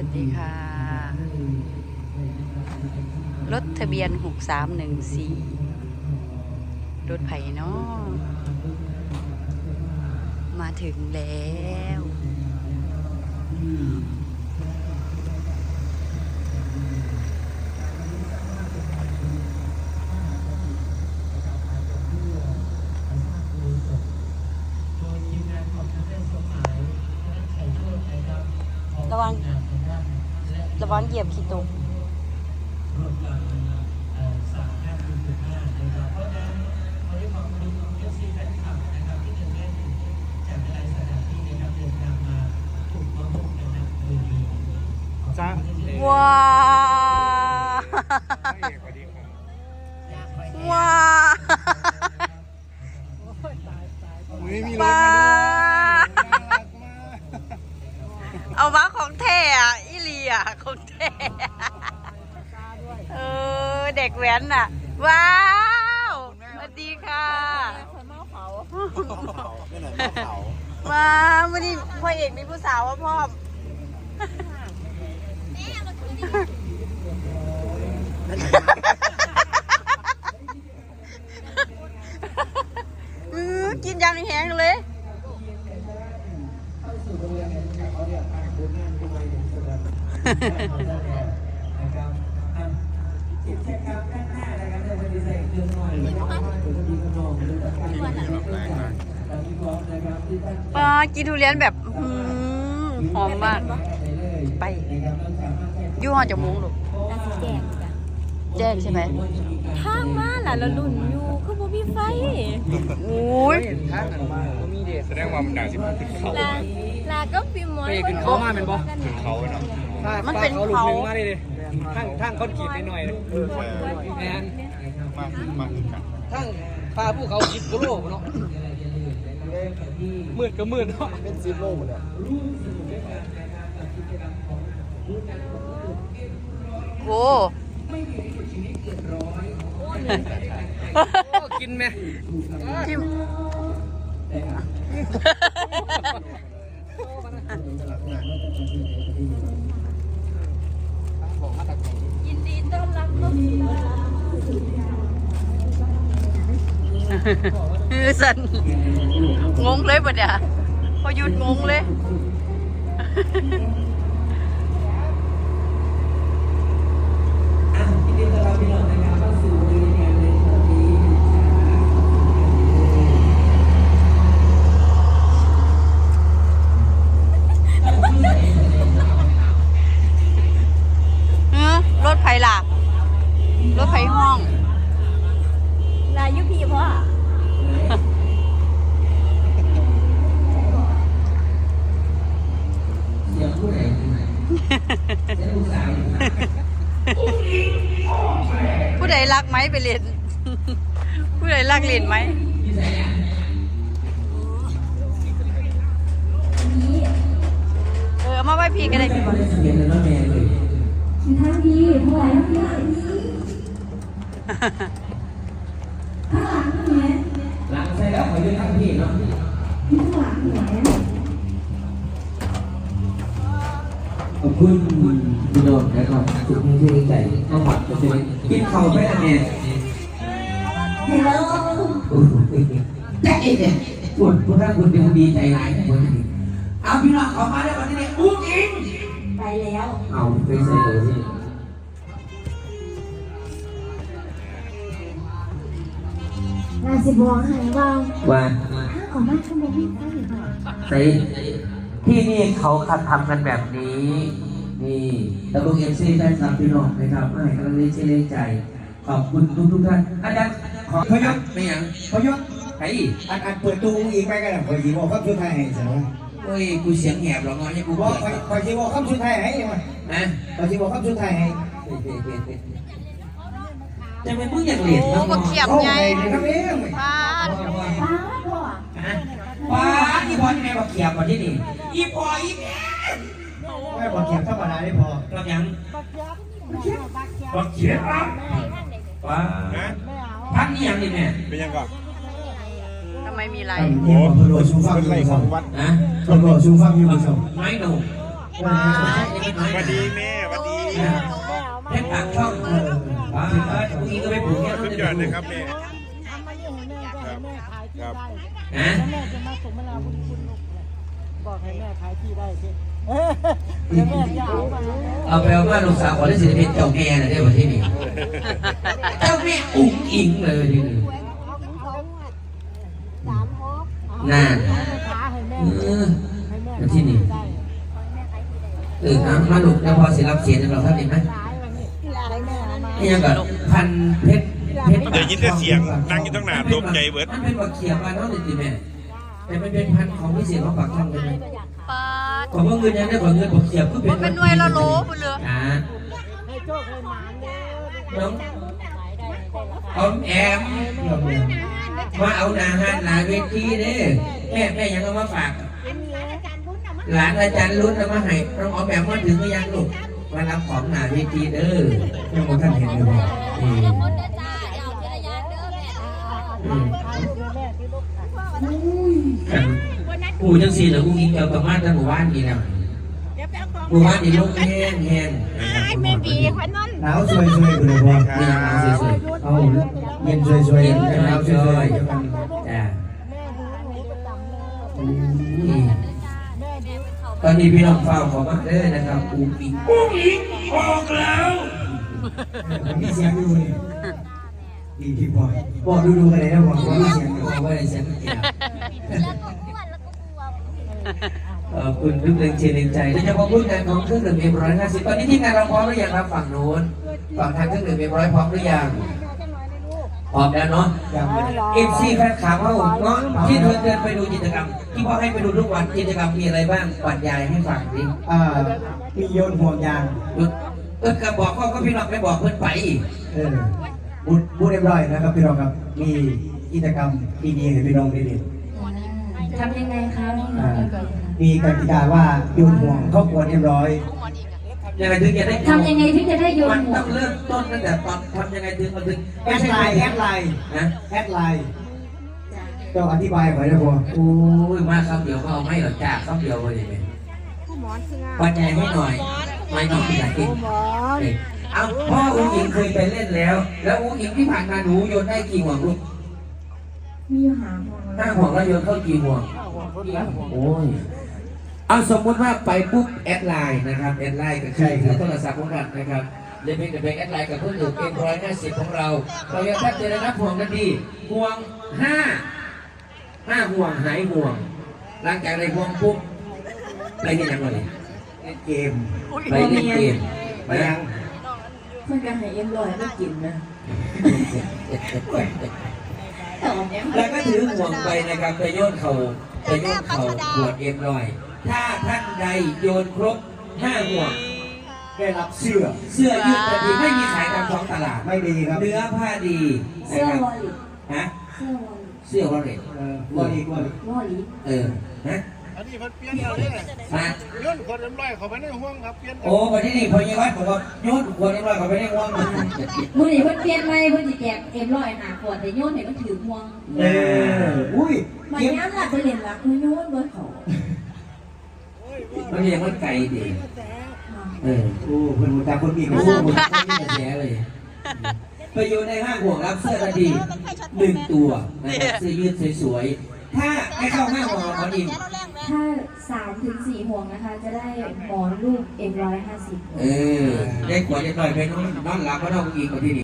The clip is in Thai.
วัสดีค่ะ รถทะเบียน6314รถไผ่เนาะมาถึงแล้วระวัง ระวังเหยียบขี้ตก จ้า ว้า พระเอกสวัสดีครับ ว้า อุ้ยมีรถ ว้า มาด้วยน่ารักมาก เอามาของแท้อะอีเลียของแท้เออ เด็กแว้ นอะ ว้าวสวัสดีค่ะไม่ไหนมาเผามาวันนี้พ่อเอกมีผู้สาวว่าพ่อมอื้อกินยังแห้งเลย ปลากินทุเรียนแบบอื้อหือหอมมากไปยู่ห้อจะมุ้งลูกน่าสิแจ้งจ้ะแจ้งใช่ไหมทางมาล่ะละลุ่นอยู่คือบ่มีไฟอุ้ยท่านอันมามีเดชแสดงว่ามันหนาสิมันขึ้นเขาลาลาก็ฟิล์มมอนไปขึ้นเขามาเป็นบ่ ขึ้นเขาเนาะมันเป็นเขามาดิดิทั้งทั้งคอนกรีตหน่อยๆเออแมน มามาคือกันทั้งพาผู้เขาคิดกุโลกเนาะมืดก็มืดเนาะเป็นซิโลเลยโอ้กินไหมทิมยินดีต้อนรับลูกค้า คือสันงงเลยปะเนี่ยพอหยุดงงเลย เออรถไผ่ล่ะ รถไผ่ห้อง ลายุพีพ่อ ผู้ใดรักไห มไปเรียนผู้ใดรักเรียนไหมเออเอามาไว้พี่ก็ได้พี่บอลทั้งทีเท่าไหร่ทั้งทีข้างหลังนี่หลังใส่แล้วขอยืนข้างพี่เนาะข้างหลังนี่ข คุณพี่โดนแล้วก็ทุกท่านที่ใจก็หวัดจะเป็นกินข้าวไปอันเนี้ยฮัลโหลแต่เอ๊ะปวดพวกท่านคุณเป็นคนดีใจร้ายคนนี้เอาพี่น้องเขามาได้วันนี้อุ้งอิงไปแล้ว เอาไปใส่เลยสินาสิบอกให้ว่าว่าถ้าขอมาชั่วโมงพี่ได้หรือเปล่าใส่ที่นี่เขาคัดทำกันแบบนี้ นี่แล้วก็เอฟซีแฟนคลับพี่น้องนะครับให้กำลังใจเชื่อใจ ขอบคุณทุกทุกๆท่านอาจารย์ขอพยศไม่ยังพยศไอ้อันอันเปิดตู้อุ้งอิงไปกันนะคอยจีบอกคำชุดไทยให้ใช่ไหมโอ้ยกูเสียงแหบหรอกเนาะให้กูบอกเปิดคอยจีบอกคำชุดไทยให้มานะคอยจีบอกคำชุดไทยให้จะเป็นมึงอยากเรียนโอ้บักเขียบโอ้ใหญ่ยทำเองพาดป้าพ่อว้าอีพอที่แม่บอกเขียบก่อนที่นี่อีพออีแม่ ไม่บอกเขียนธรรมดาได้พอเรายังบอกเขียบอะว้าพันนี่ยังนี่แม่เป็นยังก่อนทำไมมีไรโอ้โหชูฟังอยู่สองวัดนะโอ้โหชูฟังอยู่สองไม้หนุ่มสวัสดีแม่สวัสดีเพชรปากช่องเออป้าผู้หญิงก็ไม่ผูกเนี่ยสุดยอดเลยครับแม่ทำมาเนี่ยให้แม่ก็ให้แม่ขายที่ครับได้ฮะแล้วแม่จะมาส่งเวลาคุณคุณลูกบอกให้แม่ขายที่ได้สิเออ เดี๋ยวแม่จะเอามาเอาไปเอามาลูกสาวขอได้สิทธิ์เป็นเจ้าแม่นะได้วันที่นี่เจ้าแม่อุ้งอิงเลยทีนี้น่าขาให้แม่เออให้แม่แล้วที่นี่ได้เออน้ำมาลูกแล้วพอสิรับเสียงเราท่านเห็นไหมขายวันนี้ให้แม่เอามานี่ยังกับพันเพชรเพชรเดี๋ยวยินแต่เสียงนั่งอยู่ตั้งนานตกใจเบิดมันเป็นบักเขียบมาเนาะนี่ติแม่แต่มันเป็นพันของพิเศษของปากช่องเลยไหม ปาดผมว่าเงินยังได้กว่าเงินบักเขียบก็เป็นมันเป็นหน่วยละโลพุ่นเลยอ่าให้โชคให้หมานเด้อน้องออมแอมมาเอาหนาหันหนาเวทีเด้แม่แม่ยังเอามาฝาก หลานอาจารย์รุ่นเอามาให้น้องออมแอมมาถึงก็ยังลูกมารับของหนาเวทีเด้อยังบ่ท่านเห็นเลยบ่อืมอืมขายเสื้อแม่ ที่ลูกขายกูจังสี่นะกูกินเกี่ยวกับมาตั้งหมู่บ้านนี่นะหมู่บ้านนี่ลูกแห้งแห้งไม่บีขวัญนนหนาวช่วยช่วยเลยบ่นี่นะเอาสวยเอาเย็นช่วยช่วยๆเย็นหจังนาวเลช่วยช่วยยจ้าแม่ดูหนูประจำเลยอืมแม่ดูตอนนี้พี่น้องเฝ้าขอมาเด้อนะครับกูอิงกูอิงออกแล้วมีเสียงอยู่นี่ดีที่พอบอกดูดูกันเลยนะบอกว่ามีเสียงอยู่บอกว่าได้เสียงเกี่ยว เอ่อคุณทุกแรงเชียร์แรงใจโดยเฉพาะผู้งานของเครื่องดื่มเอ็มร้อยห้าสิบตอนนี้ที่งานเราพร้อมหรือยังครับฝั่งโน้นฝั่งทางเครื่องดื่มเอ็มร้อยพร้อมหรือยังพร้อมแล้วเนาะยังไม่ได้เอฟซีแฟนคลับเขาเนาะที่เธอเดินไปดูกิจกรรม ที่พ่อให้ไปดูทุกวันกิจกรรมมีอะไรบ้างบรรยายให้ฟังดิอ่ามีโยนห่วงยางหยุดเออก็บอกก็ก็พี่น้องไม่บอกเพื่อนไปอีกเออบุญบุญเรียบร้อยนะครับพี่น้องครับ มีกิจกรรมดีๆให้พี่น้องได้เรียน ทำยังไงคะน้องอ่าๆมีกติกาว่าโยนห่วงครอบครัวเรียบร้อย ยังไงถึงจะได้ทำยังไงถึงจะได้โยมันนหัวต้องเริ่มต้นตั้งแต่ตอนทำยังไงถึงมันถึงแอดไลน์แอดไลน์นะแอดไลน์เจ้าอธิบายไว้นะพ่อโอ้ยมาคำเดียวก็เอาไม่หรอกจ้าคำเดียวเลยเนี่ยบรรยายให้หน่อยไม่หน่อยอยากกินหมอนเอาพ่ออุ้งอิงเคยไปเล่นแล้ว แล้วอุ้งอิงที่ผ่านมาหนูโยนได้กี่ห่วงลูก มีอยู่หาหัวห้าห่วงแล้วโยนเข้ากี่ห่วงโอ้ยเอาสมมุติว่าไปปุ๊บแอดไลน์นะครับแอดไลน์ก็คือถือโทรศัพท์ของเรานะครับเดี๋ยวเพียงแต่เป็นแอดไลน์กับเพื่อนอื่นเอ็มร้อยห้าสิบของเราเรายังแทบจะได้รับห่วงกันดีห่วงห้าห้าห่วงหายห่วง หลังจากได้ห่วงปุ๊บไปที่ยังไงเล่นเกมไปเล่นเกมไปยังเพื่อนกันให้เอ็มลอยไม่กินนะ แต่ออมแอมแล้วก็ถือห่วงไปนะครับไปโยนเขาไปโยนเขาขวดเอ็มร้อย ถ้าท่านใดโยนครบห้าห่วงได้รับเสื้อ เสื้อยืดแบบนี้ไม่มีขายตามท้องตลาด ไม่ดีครับ เนื้อผ้าดีนะเสื้อครับวอลลิฮะเสื้อวอลลิเสื้อวอลเล็ตเออว่าอีกว่าอีกวอลลิเออฮะ อันนี้มันเปลี่ยนเอาเลยมาย่นคนน้ำลายเขาไปในห้องครับเปลี่ยนโอ้วันนี้นี่พอยังไว้ผมว่าโยนขวดเอ็มร้อยเขาไปในห้องมันมือนี่เพิ่นเปลี่ยนไหมเพิ่นสิแจกเอ็มลอยหาขวดแต่โยนให้มันถือห่วงเอออุ้ยมันเก็บย้ำหลักไปเล่นหลักมือโยนเบิดเขามันยังมันไกลดีเออโอ้เพื่อนหมูตาคนมีกโอ้ระโหสุนมันแย่เลยไปอยู่ในห้างห่วงรับเสื้อทันทีหนึ่งตัวนะครับเสื้อยืดสวยๆถ้าไม่เข้าห้างห่วงของคนอิน ถ้าสามถึงสี่ห่วงนะคะ จะได้หมอนรูปเอ็มร้อยห้าสิบ เออ ได้ขวดเรียบร้อยไปนอนนอนหลับก็ต้องกินกว่าที่นี่